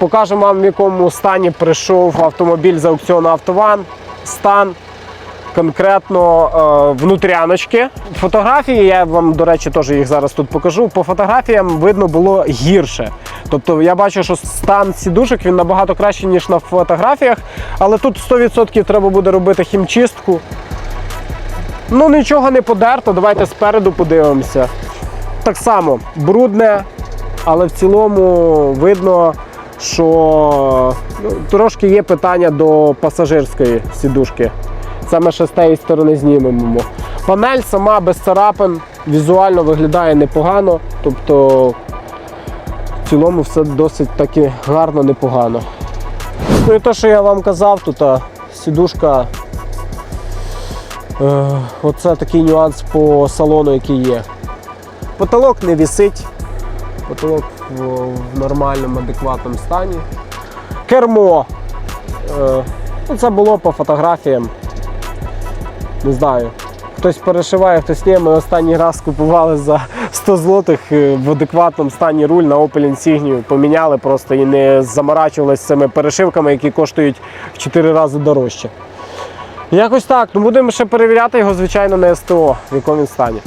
Покажемо вам, в якому стані прийшов автомобіль з аукціону Автован. Стан конкретно е, внутряночки. Фотографії, я вам, до речі, теж їх зараз тут покажу. По фотографіям видно було гірше. Тобто я бачу, що стан сідушок він набагато кращий, ніж на фотографіях, але тут 100% треба буде робити хімчистку. Ну, нічого не подерто, давайте спереду подивимося. Так само брудне, але в цілому видно, що ну, трошки є питання до пасажирської сідушки. Ми ще з тієї сторони знімемо. Панель сама без царапин, візуально виглядає непогано. Тобто в цілому все досить таки гарно, непогано. Ну і те, що я вам казав, тут сідушка. Е, оце такий нюанс по салону, який є. Потолок не вісить потолок в нормальному, адекватному стані. Кермо. Е, ну, це було по фотографіям. Не знаю. Хтось перешиває, хтось ні. Ми останній раз купували за 100 злотих е, в адекватному стані руль на Opel Insignia. Поміняли просто і не заморачувалися цими перешивками, які коштують в 4 рази дорожче. Якось так. Ну Будемо ще перевіряти його, звичайно, на СТО, в якому він стані.